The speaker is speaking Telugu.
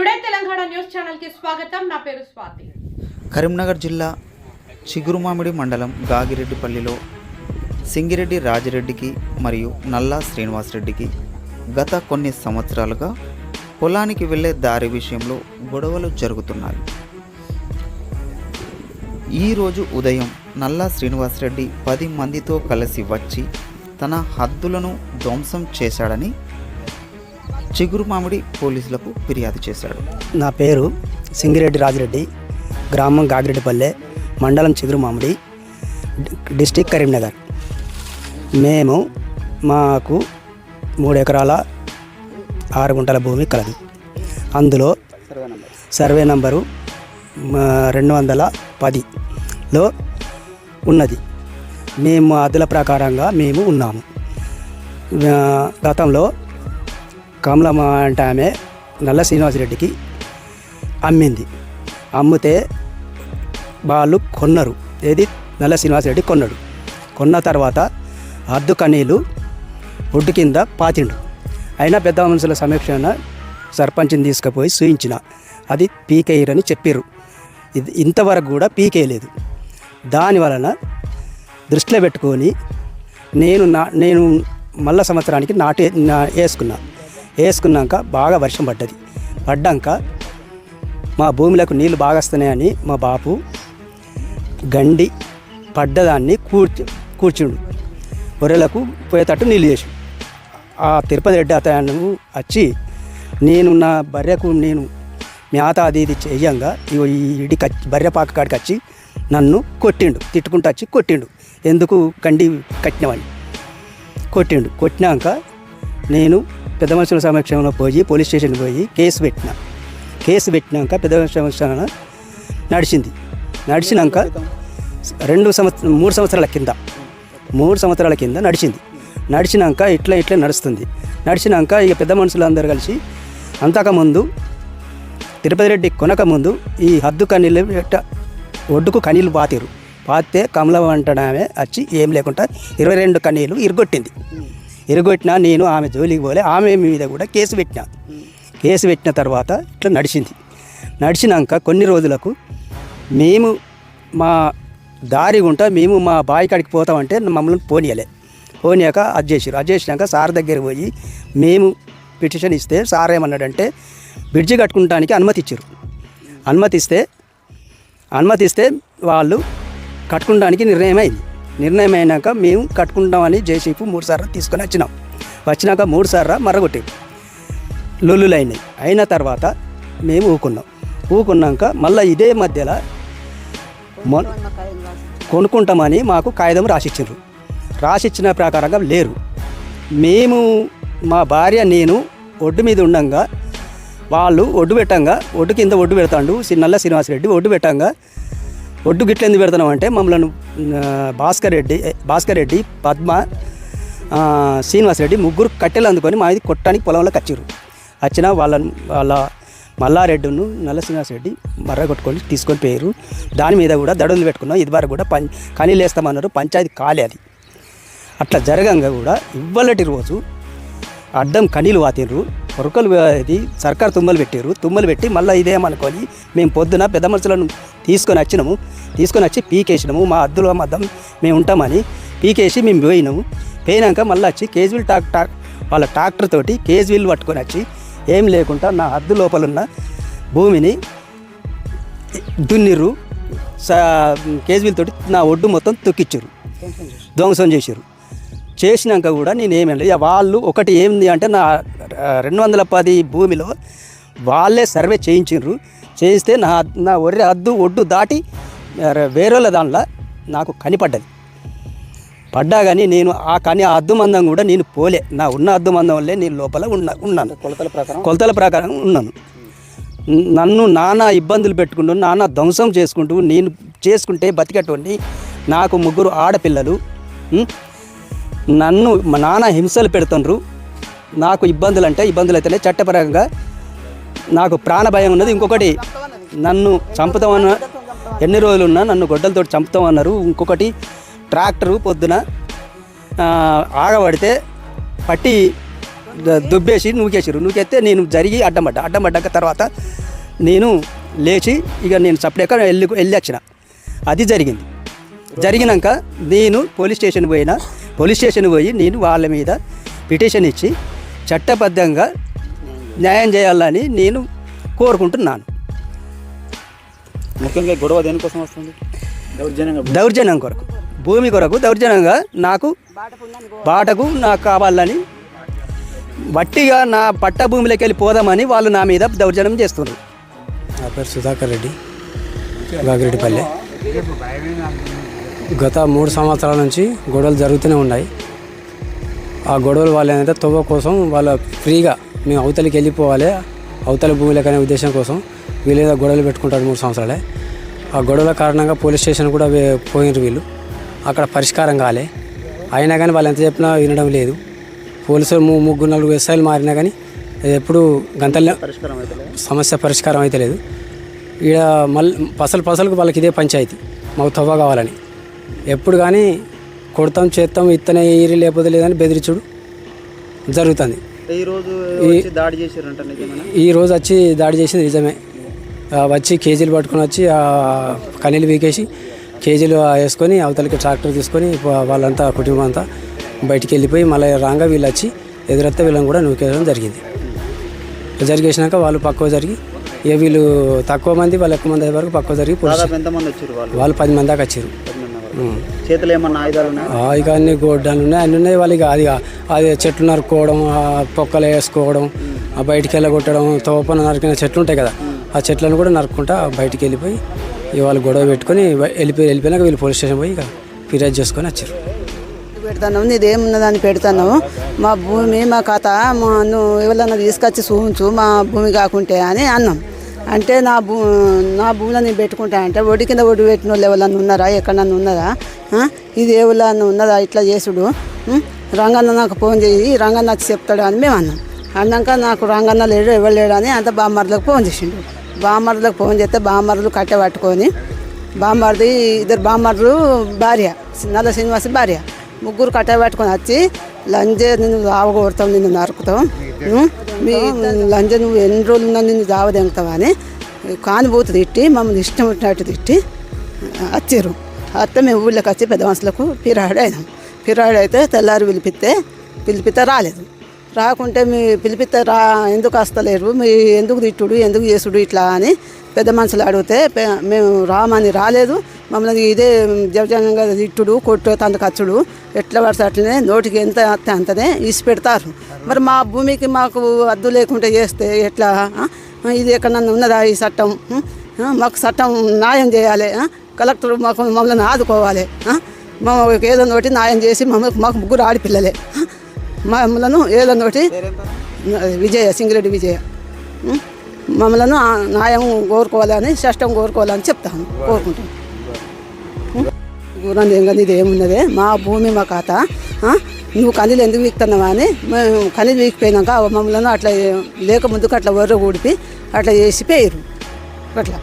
టుడే తెలంగాణ న్యూస్ ఛానల్కి స్వాగతం. నా పేరు స్వాతి. కరీంనగర్ జిల్లా చిగురుమామిడి మండలం గాగిరెడ్డిపల్లిలో సింగిరెడ్డి రాజిరెడ్డికి మరియు నల్లా శ్రీనివాసరెడ్డికి గత కొన్ని సంవత్సరాలుగా పొలానికి వెళ్ళే దారి విషయంలో గొడవలు జరుగుతున్నాయి. ఈరోజు ఉదయం నల్లా శ్రీనివాసరెడ్డి పది మందితో కలిసి వచ్చి తన హద్దులను ధ్వంసం చేశాడని చిగురు మామిడి పోలీసులకు ఫిర్యాదు చేశాడు. నా పేరు సింగిరెడ్డి రాజిరెడ్డి గ్రామం గాగిరెడ్డిపల్లె మండలం చిగురుమామిడి మామిడి డిస్టిక్ కరీంనగర్. మేము మాకు మూడు ఎకరాల ఆరు గుంటల భూమి కలదు. అందులో సర్వే నంబరు రెండు వందల పదిలో ఉన్నది. మేము అదుల ప్రకారంగా మేము ఉన్నాము. గతంలో కమలమ్మ అంటే ఆమె నల్ల శ్రీనివాసరెడ్డికి అమ్మింది. అమ్మితే వాళ్ళు కొన్నారు. ఏది? నల్ల శ్రీనివాసరెడ్డి కొన్నాడు. కొన్న తర్వాత అర్ధ కనీలు ఒడ్డు కింద పాతిండు. అయినా పెద్ద మనుషుల సమీక్షణ సర్పంచ్ని తీసుకుపోయి సూయించిన. అది పీకేయరని చెప్పారు ఇది ఇంతవరకు కూడా పీకేయలేదు. దాని వలన దృష్టిలో పెట్టుకొని నేను నా నేను మళ్ళా సంవత్సరానికి నాటే నా వేసుకున్నాను వేసుకున్నాక బాగా వర్షం పడ్డది. పడ్డాక మా భూమిలకు నీళ్ళు బాగా వస్తున్నాయని మా బాపు గండి పడ్డదాన్ని కూర్చు కూర్చుండు. గొర్రెలకు పోయేటట్టు నీళ్ళు చేసి. ఆ తిరుపతి రెడ్డి అతను వచ్చి నేను నా బర్రెకు నేను మేత అది ఇది చేయంగా ఈ ఇడి బర్రె పాక కాడికి వచ్చి నన్ను కొట్టిండు. తిట్టుకుంటూ వచ్చి కొట్టిండు. ఎందుకు కండి కట్టినవాడిని కొట్టిండు. కొట్టినాక నేను పెద్ద మనుషుల సమక్షంలో పోయి పోలీస్ స్టేషన్కి పోయి కేసు పెట్టిన. కేసు పెట్టినాక పెద్ద మనుషుల సమక్షంలో నడిచింది. నడిచినాక రెండు సంవత్సరం మూడు సంవత్సరాల కింద మూడు సంవత్సరాల కింద నడిచింది. నడిచినాక ఇట్లా ఇట్లా నడుస్తుంది. నడిచినాక ఇక పెద్ద మనుషులు అందరు కలిసి అంతకముందు తిరుపతి రెడ్డి కొనక ముందు ఈ హద్దు కన్నీళ్ళు ఎట్ట ఒడ్డుకు కన్నీళ్ళు పాతిరు పాతే కమలం అంటడామే వచ్చి ఏం లేకుండా ఇరవై రెండు కన్నీళ్ళు ఇరుగొట్టింది. ఎరగొట్టినా నేను ఆమె జోలికి పోలే ఆమె మీద కూడా కేసు పెట్టినా. కేసు పెట్టిన తర్వాత ఇట్లా నడిచింది. నడిచినాక కొన్ని రోజులకు మేము మా దారి గుంట మేము మా బావి కాడికి పోతామంటే మమ్మల్ని పోనీయలే. పోనీయాక అది చేసిరు అది చేసినాక సార్ దగ్గర పోయి మేము పిటిషన్ ఇస్తే సార్ ఏమన్నాడంటే బ్రిడ్జి కట్టుకుంటానికి అనుమతి ఇచ్చారు అనుమతిస్తే అనుమతిస్తే వాళ్ళు కట్టుకోవడానికి నిర్ణయం అయింది నిర్ణయం అయినాక మేము కట్టుకుంటామని జేసీపు మూడు సార్లు తీసుకొని వచ్చినాం. వచ్చినాక మూడు సార్లు మర్రగొట్టాం అయిన తర్వాత మేము ఊకున్నాం. ఊకున్నాక మళ్ళీ ఇదే మధ్యలో మొ కొనుక్కుంటామని మాకు కాగితం రాసిచ్చిండ్రు. రాసిచ్చిన ప్రకారంగా లేరు. మేము మా భార్య నేను ఒడ్డు మీద ఉండగా వాళ్ళు ఒడ్డు పెట్టంగా ఒడ్డు కింద ఒడ్డు పెడతాడు సి- నల్ల శ్రీనివాసరెడ్డి ఒడ్డు పెట్టంగా ఒడ్డు గిట్ల ఎందుకు పెడతాం అంటే మమ్మల్ని భాస్కర్ రెడ్డి భాస్కర్ రెడ్డి పద్మ ఆ, శ్రీనివాసరెడ్డి ముగ్గురు కట్టెలు అందుకొని మా ఇది కొట్టడానికి పొలంలోకి వచ్చారు వచ్చిన వాళ్ళ వాళ్ళ మల్లారెడ్డిను నల్ల శ్రీనివాసరెడ్డి మర్ర కొట్టుకొని తీసుకొని పోయారు దాని మీద కూడా దడులు పెట్టుకున్నాం. ఇది వరకు కూడా పం కనీళ్ళు వేస్తామన్నారు. పంచాయతీ కాలే అది. అట్లా జరగంగా కూడా ఇవ్వలటి రోజు అడ్డం కనీలు వాతిర్రు. కొరకలు ఇది సర్కారు తుమ్మలు పెట్టారు తుమ్మలు పెట్టి మళ్ళీ ఇదేమనుకొని మేము పొద్దున పెద్ద మనుషులను తీసుకొని వచ్చినాము. తీసుకొని వచ్చి పీకేసినాము. మా అద్దులో మద్దం మేము ఉంటామని పీకేసి మేము పోయినాము. పోయినాక మళ్ళీ వచ్చి కేజ్విల్ టాక్ టాక్ వాళ్ళ ట్రాక్టర్ తోటి కేజ్విల్ పట్టుకొని వచ్చి ఏం లేకుండా నా అద్దు లోపల ఉన్న భూమిని దున్నిర్రు. సా కేజ్విల్ తోటి నా ఒడ్డు మొత్తం తొక్కిచ్చారు ధ్వంసం చేశారు చేసినాక కూడా నేను ఏమీ వాళ్ళు ఒకటి ఏంది అంటే నా రెండు వందల పది భూమిలో వాళ్ళే సర్వే చేయించారు చేయిస్తే నా నా ఒర్రె హద్దు ఒడ్డు దాటి వేరేళ్ళ దాంట్లో నాకు కనిపడ్డది పడ్డా కానీ నేను ఆ కని ఆ అద్దు మందం కూడా నేను పోలే. నా ఉన్న అద్దు మందం వల్లే నేను లోపల ఉన్నా ఉన్నాను. కొలతల ప్రకారం? కొలతల ప్రకారం ఉన్నాను. నన్ను నానా ఇబ్బందులు పెట్టుకుంటూ నానా ధ్వంసం చేసుకుంటూ నేను చేసుకుంటే బతికేటోడిని నాకు ముగ్గురు ఆడపిల్లలు? నన్ను మా నాన్న హింసలు పెడుతుండ్రు. నాకు ఇబ్బందులు అంటే ఇబ్బందులు అయితేనే చట్టపరంగా నాకు ప్రాణ భయం ఉన్నది. ఇంకొకటి నన్ను చంపుతామన్న ఎన్ని రోజులు ఉన్నా నన్ను గొడ్డలతో చంపుతామన్నారు. ఇంకొకటి ట్రాక్టరు పొద్దున ఆగబడితే పట్టి ద- దుబ్బేసి నూకేసారు నూకెత్తే నేను జరిగి అడ్డం పడ్డా. అడ్డం పడ్డాక తర్వాత నేను లేచి ఇక నేను సపరేట్గా వెళ్ళి వెళ్ళి వచ్చిన. అది జరిగింది. జరిగినాక నేను పోలీస్ స్టేషన్ పోయినా. పోలీస్ స్టేషన్ పోయి నేను వాళ్ళ మీద పిటిషన్ ఇచ్చి చట్టబద్ధంగా న్యాయం చేయాలని నేను కోరుకుంటున్నాను. ముఖ్యంగా గొడవ దేనికోసం వస్తుంది? దౌర్జన్యంగా దౌర్జన్యం కొరకు. భూమి కొరకు దౌర్జన్యంగా నాకు బాటకు నాకు కావాలని వట్టిగా నా పట్ట భూమిలోకి వెళ్ళి పోదామని వాళ్ళు నా మీద దౌర్జన్యం చేస్తున్నారు. నా పేరు సుధాకర్ రెడ్డి గాగిరెడ్డిపల్లె గత మూడు సంవత్సరాల నుంచి గొడవలు జరుగుతూనే ఉన్నాయి. ఆ గొడవలు వాళ్ళు ఏంటంటే తవ్వ కోసం వాళ్ళ ఫ్రీగా మేము అవతలికి వెళ్ళిపోవాలి. అవతల భూమిలోకి అనే ఉద్దేశం కోసం. వీళ్ళు ఏదో గొడవలు పెట్టుకుంటారు మూడు సంవత్సరాలే. ఆ గొడవల కారణంగా పోలీస్ స్టేషన్ కూడా పోయినారు వీళ్ళు. అక్కడ పరిష్కారం కాలే. అయినా కానీ వాళ్ళు ఎంత చెప్పినా వినడం లేదు. పోలీసులు ము- ముగ్గురు నాలుగు ఎస్ఐలు మారినా కానీ ఎప్పుడు గంతల్లో పరిష్కారం సమస్య పరిష్కారం అయితే లేదు. ఈడ మళ్ళీ పసలు పసలకు వాళ్ళకి ఇదే పంచాయతీ. మాకు తవ్వ కావాలని. ఎప్పుడు కానీ కొడతాం చేస్తాం ఇత్తనే ఏరి లేకపోతే లేదని బెదిరించుడు జరుగుతుంది. ఈ రోజు వచ్చి దాడి చేశారంట నిజమేనా? ఈ రోజు వచ్చి దాడి చేసింది నిజమే. వచ్చి కేజీలు పట్టుకొని వచ్చి కనీలు వీకేసి కేజీలు వేసుకొని అవతలకి ట్రాక్టర్ తీసుకొని వాళ్ళంతా కుటుంబం అంతా బయటికి వెళ్ళిపోయి మళ్ళీ రాగా వీళ్ళు వచ్చి ఎదురెత్తే వీళ్ళని కూడా నూకేయడం జరిగింది. జరిగేసినాక వాళ్ళు పక్కవ జరిగి ఇక వీళ్ళు తక్కువ మంది వాళ్ళు ఎక్కువ మంది అయ్యే వరకు పక్కవ జరిగి వాళ్ళు పది మంది దాకా వచ్చారు. చేతిలో ఏమన్నా ఆయుధాలు ఉన్నాయి? ఇక అన్ని గోడ్డాలు ఉన్నాయి. అన్ని ఉన్నాయి. వాళ్ళు ఇక అది అది చెట్లు నరుక్కోవడం ఆ పొక్కలు వేసుకోవడం ఆ బయటికి వెళ్ళగొట్టడం తోపన నరికిన చెట్లు ఉంటాయి కదా ఆ చెట్లను కూడా నరుక్కుంటా బయటికి వెళ్ళిపోయి ఇక వాళ్ళు గొడవ పెట్టుకొని వెళ్ళిపోయి వెళ్ళిపోయినాక వీళ్ళు పోలీస్ స్టేషన్ పోయి ఇక ఫిర్యాదు చేసుకొని వచ్చారు. పెడతాను నీదేమున్నదని పెడతాను మా భూమి మా కథ మా నువ్వు ఎవరన్నా తీసుకొచ్చి చూపించు మా భూమి కాకుంటే అని అన్నాం. అంటే నా భూ నా భూమిలో నేను పెట్టుకుంటా అంటే ఒడి కింద ఒడి పెట్టిన వాళ్ళు ఎవరన్నా ఉన్నారా? ఎక్కడన్నా ఉన్నారా? ఇది ఎవరన్నా ఉన్నదా? ఇట్లా చేసుడు. రంగన్న నాకు ఫోన్ చేయి రంగన్న వచ్చి చెప్తాడు అని మేము అన్నాం. అన్నాక నాకు రంగన్న లేడు ఎవరు లేడు అని అంత బామ్మర్లకు ఫోన్ చేసిండు. బామ్మర్లకు ఫోన్ చేస్తే బామ్మర్లు కట్టె పట్టుకొని బామ్మర్ది ఇద్దరు బామ్మర్లు భార్య నల్ల శ్రీనివాస భార్య ముగ్గురు కట్ట పట్టుకొని వచ్చి లంజే నిన్ను ఆవగొడతాం నిన్ను నరుకుతాం. మీ లంజ నువ్వు ఎన్ని రోజులు ఉన్నా నిన్ను జావదెంగుతావా అని కానిబూతు తిట్టి మమ్మల్ని ఇష్టం వచ్చినట్టు తిట్టి వచ్చారు అత్త మేము ఊళ్ళోకి వచ్చి పెద్ద మనుషులకు పిరాడు అయినాం పిరాడు అయితే తెల్లారి పిలిపిస్తే పిలిపితే రాలేదు రాకుంటే మీ పిలిపితే రా ఎందుకు వస్తలేరు మీ ఎందుకు తిట్టుడు ఎందుకు చేసుడు ఇట్లా అని పెద్ద మనుషులు అడిగితే మేము రామని రాలేదు. మమ్మల్ని ఇదే జవజంగా తిట్టుడు కొట్టు తందకచ్చుడు ఎట్లా పడితే అట్లనే నోటికి ఎంత అంతనే ఇసి పెడతారు. మరి మా భూమికి మాకు అద్దు లేకుంటే చేస్తే ఎట్లా? ఇది ఎక్కడన్నా ఉన్నదా ఈ చట్టం? మాకు చట్టం న్యాయం చేయాలి? కలెక్టర్ మాకు మమ్మల్ని ఆదుకోవాలి? మాకు ఏదో నోటి న్యాయం చేసి మమ్మల్ని మాకు ముగ్గురు ఆడపిల్లలే? మమ్మలను ఏదో నోటి విజయ సింగిరెడ్డి విజయ? మమ్మలను న్యాయం కోరుకోవాలని చట్టం కోరుకోవాలని చెప్తాను కోరుకుంటాను గురం ఏం ఇది ఏమున్నదే? మా భూమి మా ఖాతా నువ్వు కనీలు ఎందుకు వీక్తున్నావా అని మేము కనీలు వీకిపోయినాక మమ్మల్ని అట్లా లేక ముందుకు అట్లా వర్ర ఊడిపి అట్లా చేసి పోయారు అట్లా.